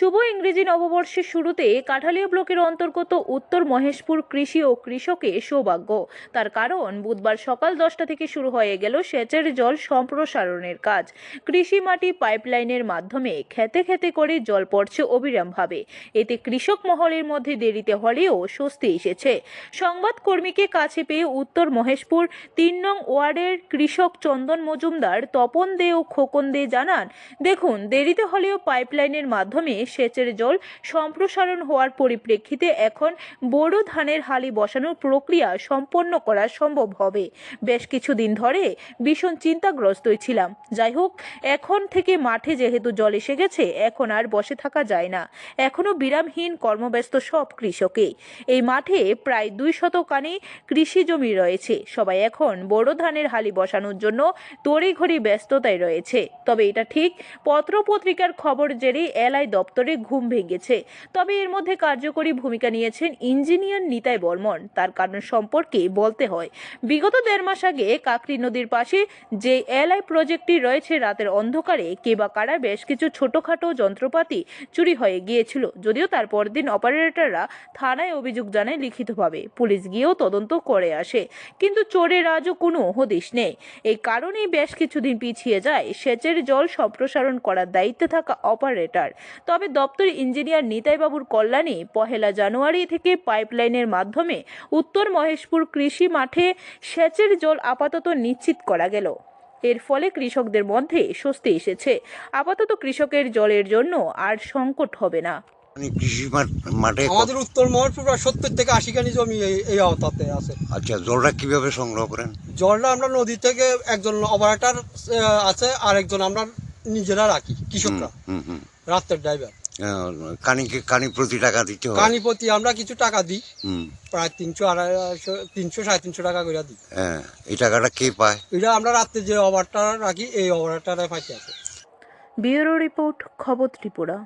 শুভ ইংরেজি নববর্ষের শুরুতে কাঠালিয়া ব্লকের অন্তর্গত উত্তর মহেশপুর কৃষি ও কৃষকে সৌভাগ্য। তার কারণ, বুধবার সকাল দশটা থেকে শুরু হয়ে গেল সেচের জল সম্প্রসারণের কাজ। কৃষি মাটি পাইপলাইনের মাধ্যমে খেতে খেতে করে জল পড়ছে অবিরামভাবে। এতে কৃষক মহলের মধ্যে দেরিতে হলেও স্বস্তি এসেছে। সংবাদকর্মীকে কাছে পেয়ে উত্তর মহেশপুর তিন নং ওয়ার্ডের কৃষক চন্দন মজুমদার তপন দে ও খোকন দে জানান, দেখুন, দেরিতে হলেও পাইপলাইনের মাধ্যমে সেচের জল সম্প্রসারণ হওয়ার পরিপ্রেক্ষিতে এখন বোরো ধানের হালি বসানোর প্রক্রিয়া সম্পন্ন করা সম্ভব হবে। বেশ কিছুদিন ধরে ভীষণ চিন্তাগ্রস্তই ছিলাম। যাই হোক, এখন থেকে মাঠে যেহেতু জল এসে গেছে, এখন আর বসে থাকা যায় না। এখনও বিরামহীন কর্মব্যস্ত সব কৃষকে। এই মাঠে প্রায় দুই শতকানি কৃষি জমি রয়েছে। সবাই এখন বোরো ধানের হালি বসানোর জন্য তড়িঘড়ি ব্যস্ততায় রয়েছে। তবে এটা ঠিক পত্রপত্রিকার খবর জেরে এলআই দপ্তরে ঘুম ভেঙেছে। তবে এর মধ্যে কার্যকরী ভূমিকা নিয়েছেন ইঞ্জিনিয়ার নিতাই বর্মন। তার কারণ সম্পর্কে বলতে হয়, বিগত দেড় মাস আগে কাকরি নদীর পাশে যে এলআই প্রজেক্টটি রয়েছে রাতের অন্ধকারে, কে বা কারা বেশ কিছু ছোটখাটো যন্ত্রপাতি চুরি হয়ে গিয়েছিল, যদিও তার পরদিন অপারেটররা থানায় অভিযোগ জানায় লিখিতভাবে। পুলিশ গিয়েও তদন্ত করে আসে, কিন্তু চোরের আজও কোনো হদিশ নেই। এই কারণেই বেশ কিছুদিন পিছিয়ে যায় সেচের জল সম্প্রসারণ করার দায়িত্বে থাকা অপারেটর। তবে দপ্তর ইঞ্জিনিয়ার নিতাইবাবুর কল্যাণে পহেলা জানুয়ারি থেকে পাইপলাইনের মাধ্যমে উত্তর মহেশপুর কৃষি মাঠে সেচের জল আপাতত নিশ্চিত করা গেল। এর ফলে কৃষকদের মধ্যে স্বস্তি এসেছে। আপাতত কৃষকের জলের জন্য আর সংকট হবে না। কৃষি মাঠে আমাদের উত্তর মহরপুর প্রায় সত্তর থেকে আশি খানি জমি এই- আওতাতে আছে। আচ্ছা জলটা কীভাবে সংগ্রহ করেন? জলটা আমরা নদী থেকে একজন অপারেটর আছে আর একজন আমরা নিজেরা রাখি কৃষকরা। হুম হুম রাতের ড্রাইভার কানিকে কানি প্রতি টাকা দিতে হয়। প্রতি আমরা কিছু টাকা দিই। হুম। প্রায় তিনশো আড়াইশো তিনশো সাড়ে তিনশো টাকা করে দিই। হ্যাঁ এই টাকাটা কে পায়? এটা আমরা রাত্রে যে অভারটা রাখি এই অভারটা পাইতে আছে ব্যুরো রিপোর্ট খবর ত্রিপুরা।